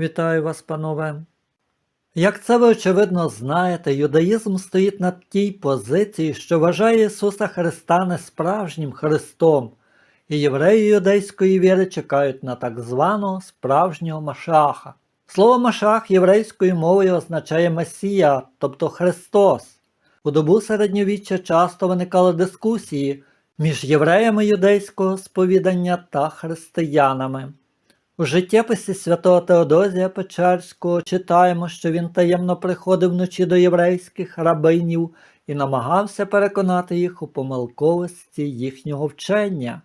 Вітаю вас, панове. Як це ви очевидно знаєте, юдаїзм стоїть на тій позиції, що вважає Ісуса Христа не справжнім Христом, і євреї юдейської віри чекають на так званого справжнього Машаха. Слово Машах єврейською мовою означає Месія, тобто Христос. У добу середньовіччя часто виникали дискусії між євреями юдейського сповідання та християнами. У життєписі святого Теодозія Печерського читаємо, що він таємно приходив вночі до єврейських рабинів і намагався переконати їх у помилковості їхнього вчення.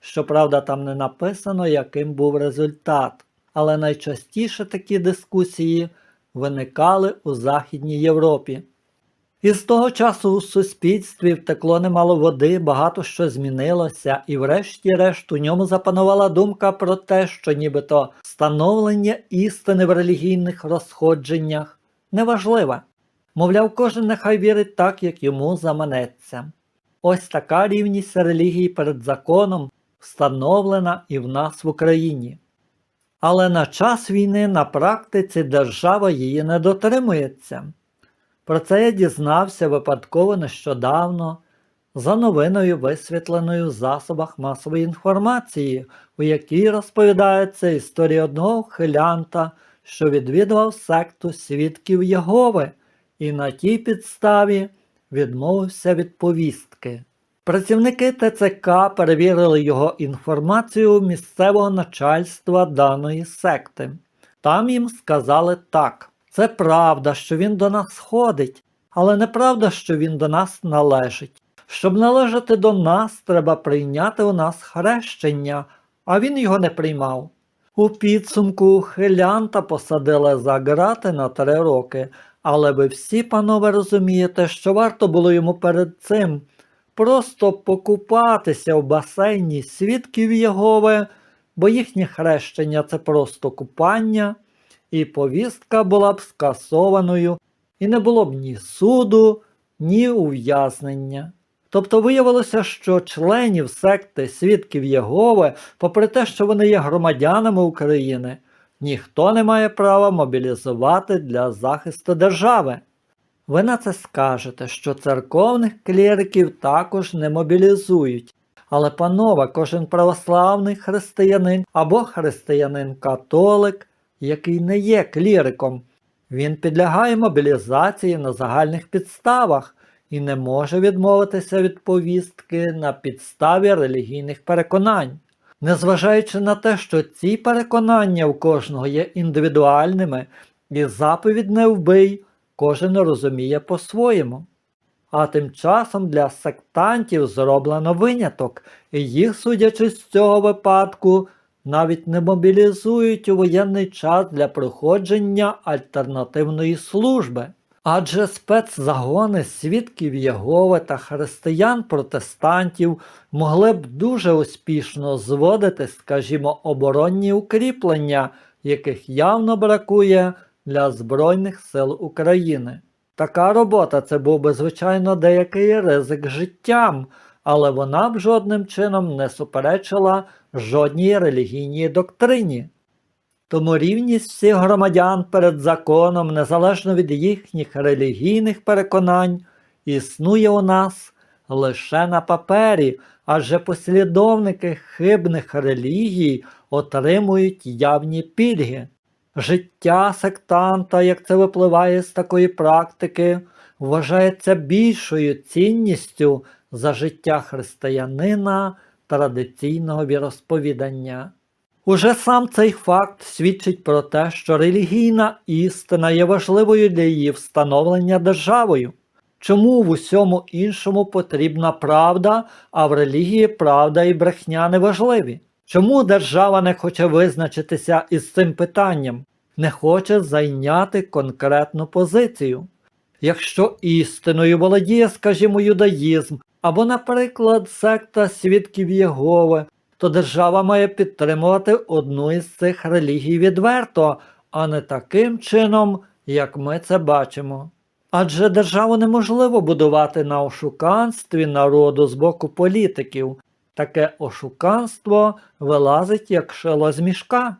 Щоправда, там не написано, яким був результат, але найчастіше такі дискусії виникали у Західній Європі. І з того часу у суспільстві втекло немало води, багато що змінилося, і врешті-решт у ньому запанувала думка про те, що нібито встановлення істини в релігійних розходженнях неважливе. Мовляв, кожен нехай вірить так, як йому заманеться. Ось така рівність релігії перед законом встановлена і в нас в Україні. Але на час війни на практиці держава її не дотримується. Про це я дізнався випадково нещодавно за новиною, висвітленою в засобах масової інформації, у якій розповідається історія одного хилянта, що відвідував секту свідків Єгови, і на тій підставі відмовився від повістки. Працівники ТЦК перевірили його інформацію у місцевого начальства даної секти. Там їм сказали так. Це правда, що він до нас ходить, але неправда, що він до нас належить. Щоб належати до нас, треба прийняти у нас хрещення, а він його не приймав. У підсумку хилянта посадили за грати на три роки, але ви всі, панове, розумієте, що варто було йому перед цим просто покупатися в басейні свідків Єгови, бо їхнє хрещення це просто купання і повістка була б скасованою, і не було б ні суду, ні ув'язнення. Тобто виявилося, що членів секти свідків Єгови, попри те, що вони є громадянами України, ніхто не має права мобілізувати для захисту держави. Ви на це скажете, що церковних кліриків також не мобілізують. Але, панове, кожен православний християнин або християнин-католик який не є кліриком. Він підлягає мобілізації на загальних підставах і не може відмовитися від повістки на підставі релігійних переконань. Незважаючи на те, що ці переконання у кожного є індивідуальними, і заповідь не вбий, кожен розуміє по-своєму. А тим часом для сектантів зроблено виняток, і їх, судячи з цього випадку, навіть не мобілізують у воєнний час для проходження альтернативної служби. Адже спецзагони свідків Єгови та християн-протестантів могли б дуже успішно зводити, скажімо, оборонні укріплення, яких явно бракує для Збройних сил України. Така робота це був би, звичайно, деякий ризик життям, але вона б жодним чином не суперечила жодній релігійній доктрині. Тому рівність всіх громадян перед законом, незалежно від їхніх релігійних переконань, існує у нас лише на папері, адже послідовники хибних релігій отримують явні пільги. Життя сектанта, як це випливає з такої практики, вважається більшою цінністю за життя християнина традиційного віросповідання. Уже сам цей факт свідчить про те, що релігійна істина є важливою для її встановлення державою. Чому в усьому іншому потрібна правда, а в релігії правда і брехня не важливі? Чому держава не хоче визначитися із цим питанням, не хоче зайняти конкретну позицію? Якщо істиною володіє, скажімо, юдаїзм, або, наприклад, секта свідків Єгови, то держава має підтримувати одну із цих релігій відверто, а не таким чином, як ми це бачимо. Адже державу неможливо будувати на ошуканстві народу з боку політиків. Таке ошуканство вилазить як шило з мішка.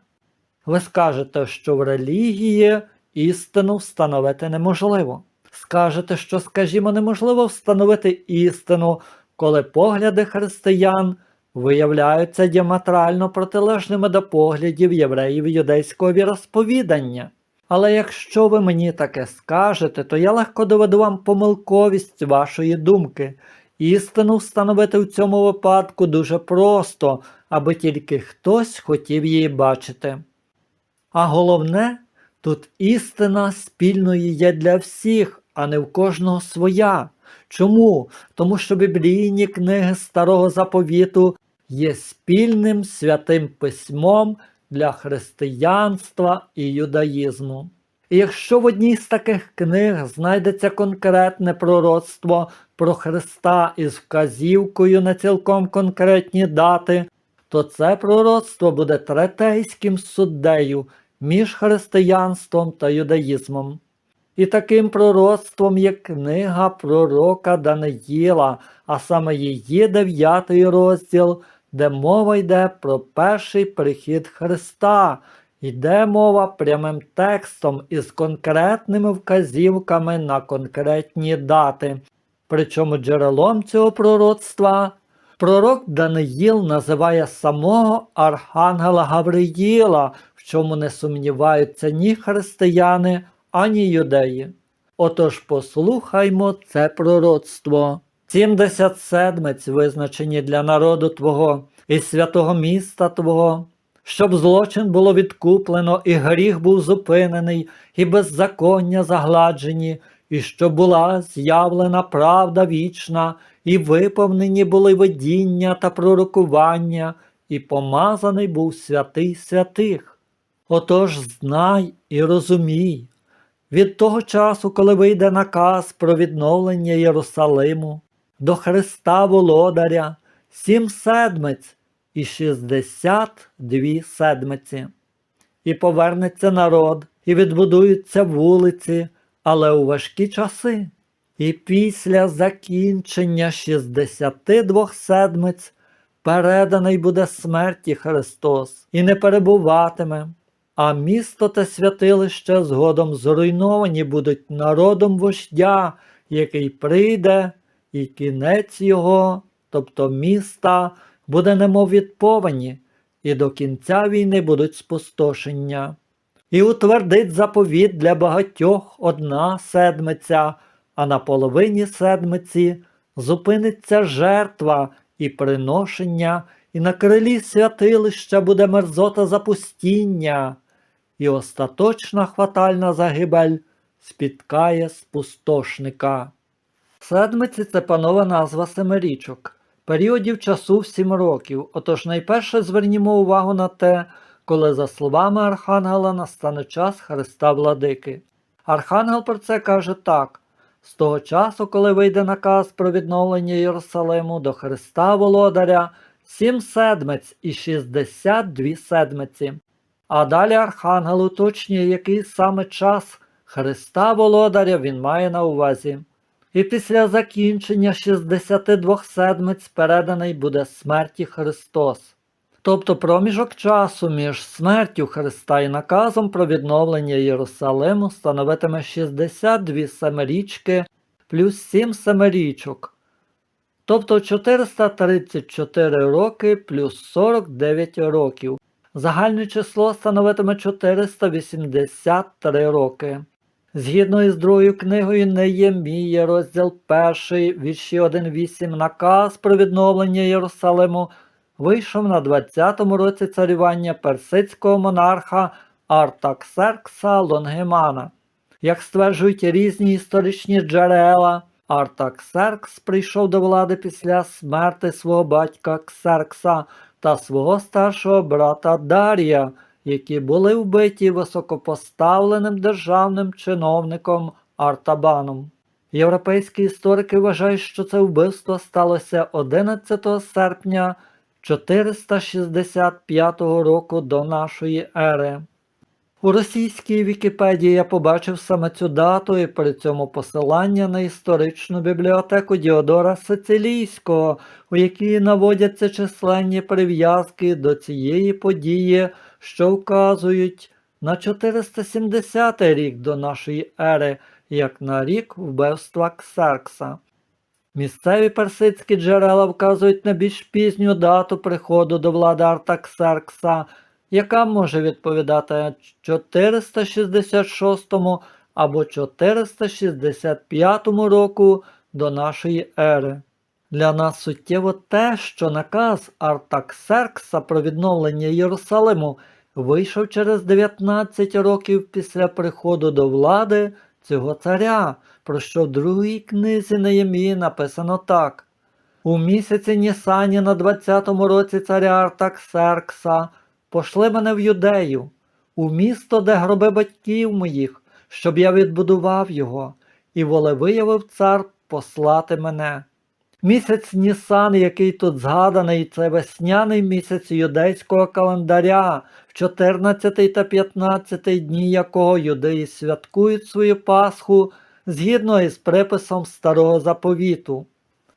Ви скажете, що в релігії істину встановити неможливо. Скажете, що, скажімо, неможливо встановити істину, коли погляди християн виявляються діаметрально протилежними до поглядів євреїв юдейського віросповідання. Але якщо ви мені таке скажете, то я легко доведу вам помилковість вашої думки. Істину встановити в цьому випадку дуже просто, аби тільки хтось хотів її бачити. А головне, тут істина спільною є для всіх, а не в кожного своя. Чому? Тому що біблійні книги Старого Заповіту є спільним святим письмом для християнства і юдаїзму. І якщо в одній з таких книг знайдеться конкретне пророцтво про Христа із вказівкою на цілком конкретні дати, то це пророцтво буде третейським суддею між християнством та юдаїзмом. І таким пророцтвом є книга пророка Даниїла, а саме її дев'ятий розділ, де мова йде про перший прихід Христа. Йде мова прямим текстом із конкретними вказівками на конкретні дати. Причому джерелом цього пророцтва пророк Даниїл називає самого Архангела Гавриїла, в чому не сумніваються ні християни, ані юдеї. Отож послухаймо це пророцтво. Сімдесят седмиць визначені для народу Твого і святого міста Твого, щоб злочин було відкуплено, і гріх був зупинений, і беззаконня загладжені, і щоб була з'явлена правда вічна, і виповнені були видіння та пророкування, і помазаний був святий святих. Отож знай і розумій, від того часу, коли вийде наказ про відновлення Єрусалиму, до Христа Володаря, сім седмиць і шістдесят дві седмиці. І повернеться народ, і відбудуються вулиці, але у важкі часи. І після закінчення 62 седмиць переданий буде смерті Христос і не перебуватиме, а місто та святилище згодом зруйновані будуть народом вождя, який прийде, і кінець його, тобто міста, буде немов від повені, і до кінця війни будуть спустошення. І утвердить заповіт для багатьох одна седмиця, а на половині седмиці зупиниться жертва і приношення, і на крилі святилища буде мерзота запустіння, і остаточна хватальна загибель спіткає спустошника. Седмиці це панова назва семирічок, періодів часу сім років, отож найперше звернімо увагу на те, коли, за словами Архангела, настане час Христа Владики. Архангел про це каже так: з того часу, коли вийде наказ про відновлення Єрусалиму до Христа Володаря, сім седмиць і шістдесят дві седмиці. А далі Архангел уточнює, який саме час Христа Володаря він має на увазі. І після закінчення 62 седмиць переданий буде смерті Христос. Тобто проміжок часу між смертю Христа і наказом про відновлення Єрусалиму становитиме 62 семирічки плюс 7 семирічок, тобто 434 роки плюс 49 років. Загальне число становитиме 483 роки. Згідно із другою книгою Неємія, розділ 1, вірші 1.8 наказ про відновлення Єрусалиму вийшов на 20-му році царювання персидського монарха Артаксеркса Лонгемана. Як стверджують різні історичні джерела, Артаксеркс прийшов до влади після смерти свого батька Ксеркса та свого старшого брата Дар'я, які були вбиті високопоставленим державним чиновником Артабаном. Європейські історики вважають, що це вбивство сталося 11 серпня 465 року до нашої ери. У російській Вікіпедії я побачив саме цю дату і при цьому посилання на історичну бібліотеку Діодора Сицилійського, у якій наводяться численні прив'язки до цієї події що вказують на 470 рік до нашої ери, як на рік вбивства Ксеркса. Місцеві персидські джерела вказують на більш пізню дату приходу до влади Артаксеркса, яка може відповідати 466 або 465 року до нашої ери. Для нас суттєво те, що наказ Артаксеркса про відновлення Єрусалиму вийшов через 19 років після приходу до влади цього царя, про що в другій книзі Неємії написано так. У місяці Нісані на 20-му році царя Артаксеркса пошли мене в юдею, у місто, де гроби батьків моїх, щоб я відбудував його, і волевиявив цар послати мене. Місяць Нісан, який тут згаданий, це весняний місяць юдейського календаря, в 14 та 15 дні якого юдеї святкують свою Пасху згідно із приписом Старого Заповіту.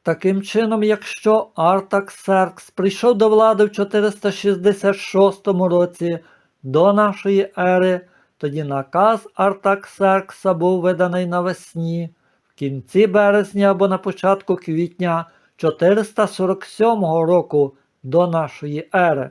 Таким чином, якщо Артаксеркс прийшов до влади в 466 році до нашої ери, тоді наказ Артаксеркса був виданий навесні, в кінці березня або на початку квітня 447 року до нашої ери.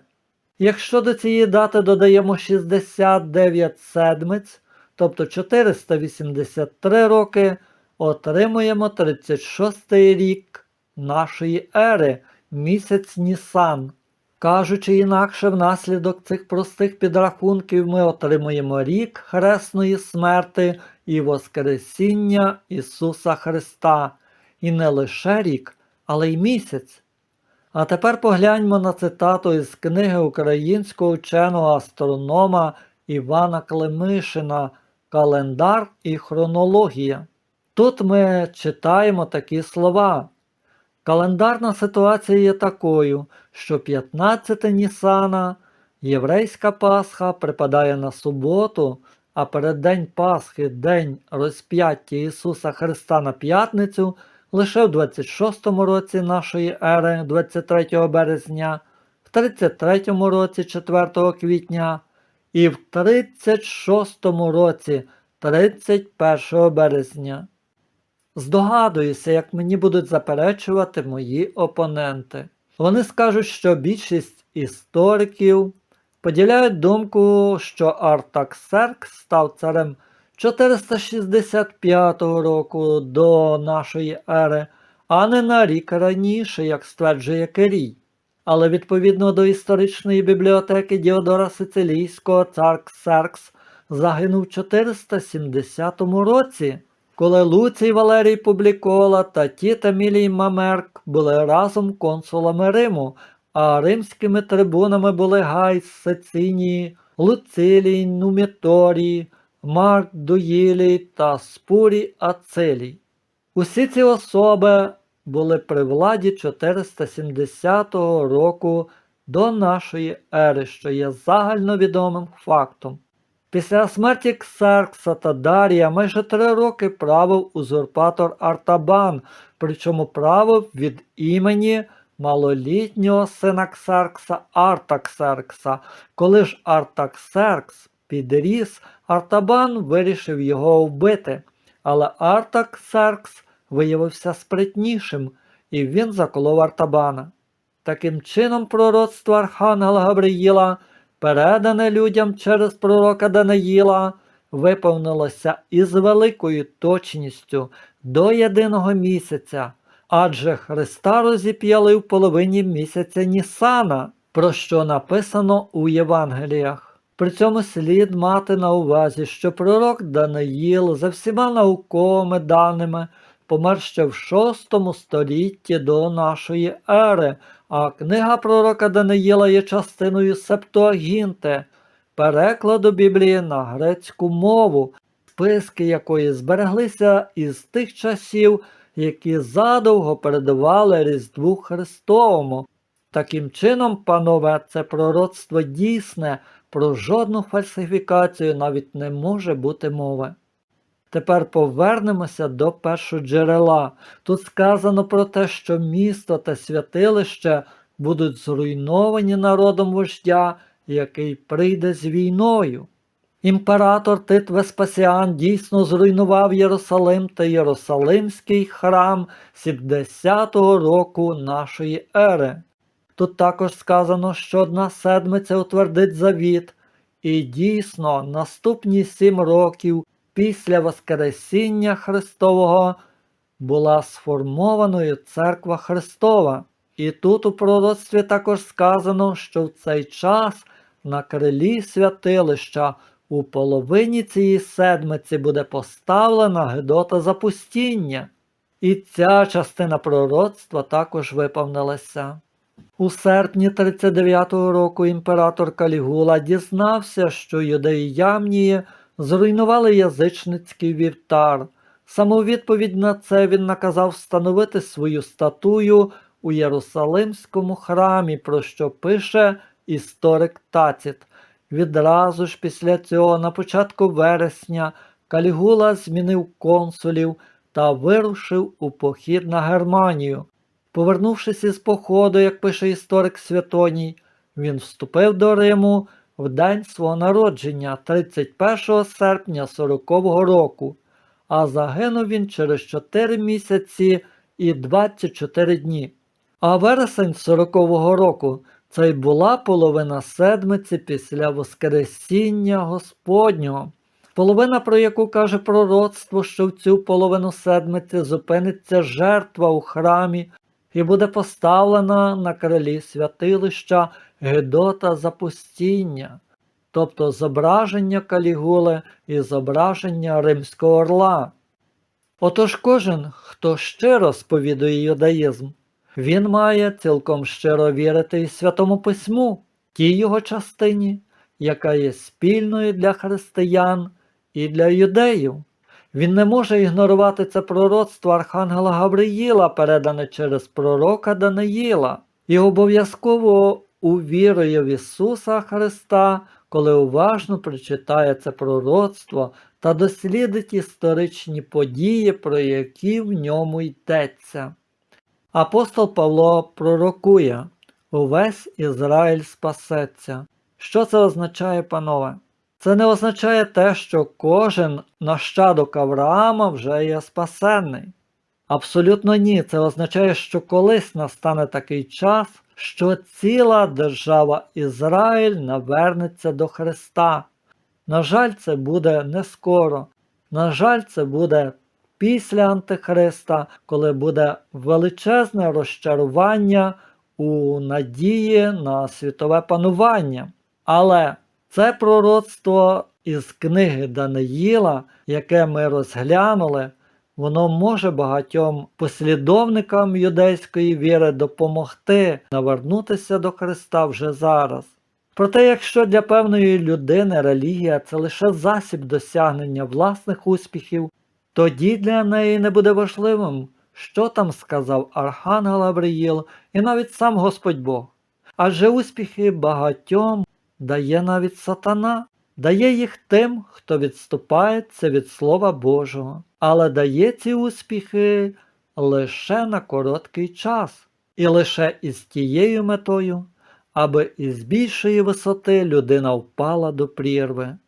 Якщо до цієї дати додаємо 69 седмиць, тобто 483 роки, отримуємо 36 рік нашої ери, місяць Нісан. Кажучи інакше, внаслідок цих простих підрахунків ми отримуємо рік Хресної смерти і Воскресіння Ісуса Христа. І не лише рік, але й місяць. А тепер погляньмо на цитату із книги українського ученого астронома Івана Климишина Календар і хронологія. Тут ми читаємо такі слова. Календарна ситуація є такою, що 15 Нісана, єврейська Пасха припадає на суботу, а переддень Пасхи, День розп'яття Ісуса Христа на п'ятницю, лише в 26 році нашої ери, 23 березня, в 33 році 4 квітня і в 36 році 31 березня. Здогадуюся, як мені будуть заперечувати мої опоненти. Вони скажуть, що більшість істориків поділяють думку, що Артаксеркс став царем 465 року до нашої ери, а не на рік раніше, як стверджує Керій. Але відповідно до історичної бібліотеки Діодора Сицилійського цар Ксеркс загинув в 470 році коли Луцій Валерій Публікола та Тіт Емілій Мамерк були разом консулами Риму, а римськими трибунами були Гай Сецинії, Луцилій Нуміторій, Марк Дуїлій та Спурій Ацилій. Усі ці особи були при владі 470 року до нашої ери, що є загальновідомим фактом. Після смерті Ксеркса та Дарія майже три роки правив узурпатор Артабан, причому правив від імені малолітнього сина Ксеркса Артаксеркса. Коли ж Артаксеркс підріс, Артабан вирішив його вбити. Але Артаксеркс виявився спритнішим, і він заколов Артабана. Таким чином, пророцтво Архангела Гавриїла – передане людям через пророка Даниїла, виповнилося із великою точністю до єдиного місяця, адже Христа розіп'яли в половині місяця Нісана, про що написано у Євангеліях. При цьому слід мати на увазі, що пророк Даниїл за всіма науковими даними помер ще в VI столітті до нашої ери, а книга пророка Даниїла є частиною Септуагінти, перекладу Біблії на грецьку мову, списки якої збереглися із тих часів, які задовго передавали Різдву Христовому. Таким чином, панове, це пророцтво дійсне, про жодну фальсифікацію навіть не може бути мови. Тепер повернемося до першоджерела. Тут сказано про те, що місто та святилище будуть зруйновані народом вождя, який прийде з війною. Імператор Тит Веспасіан дійсно зруйнував Єрусалим та Єрусалимський храм 70-го року нашої ери. Тут також сказано, що одна седмиця утвердить завіт, і дійсно наступні сім років після Воскресіння Христового була сформованою церква Христова. І тут у пророцтві також сказано, що в цей час на крилі святилища у половині цієї седмиці буде поставлена Гедота запустіння. І ця частина пророцтва також виповнилася. У серпні 39-го року імператор Калігула дізнався, що юдеї Ямнії зруйнували язичницький вівтар. Саме у відповідь на це він наказав встановити свою статую у Єрусалимському храмі, про що пише історик Таціт. Відразу ж після цього, на початку вересня, Калігула змінив консулів та вирушив у похід на Германію. Повернувшись із походу, як пише історик Святоній, він вступив до Риму в день свого народження 31 серпня 40-го року, а загинув він через 4 місяці і 24 дні. А вересень 40-го року це й була половина седмиці після Воскресіння Господнього. Половина, про яку каже пророцтво, що в цю половину седмиці зупиниться жертва у храмі і буде поставлена на крилі святилища Гедота запустіння, тобто зображення Калігули і зображення Римського орла. Отож кожен, хто щиро сповідує юдаїзм, він має цілком щиро вірити і Святому Письму, тій його частині, яка є спільною для християн і для юдеїв. Він не може ігнорувати це пророцтво Архангела Гавриїла, передане через пророка Даниїла, і обов'язково увірує в Ісуса Христа, коли уважно прочитає це пророцтво та дослідить історичні події, про які в ньому йдеться. Апостол Павло пророкує увесь Ізраїль спасеться. Що це означає, панове? Це не означає те, що кожен нащадок Авраама вже є спасенний. Абсолютно ні. Це означає, що колись настане такий час, що ціла держава Ізраїль навернеться до Христа. На жаль, це буде не скоро. На жаль, це буде після Антихриста, коли буде величезне розчарування у надії на світове панування. Але це пророцтво із книги Даниїла, яке ми розглянули, воно може багатьом послідовникам юдейської віри допомогти навернутися до Христа вже зараз. Проте, якщо для певної людини релігія це лише засіб досягнення власних успіхів, тоді для неї не буде важливим, що там сказав Архангел Гавриїл і навіть сам Господь Бог. Адже успіхи багатьом дає навіть сатана, дає їх тим, хто відступається від Слова Божого, але дає ці успіхи лише на короткий час, і лише із тією метою, аби із більшої висоти людина впала до прірви.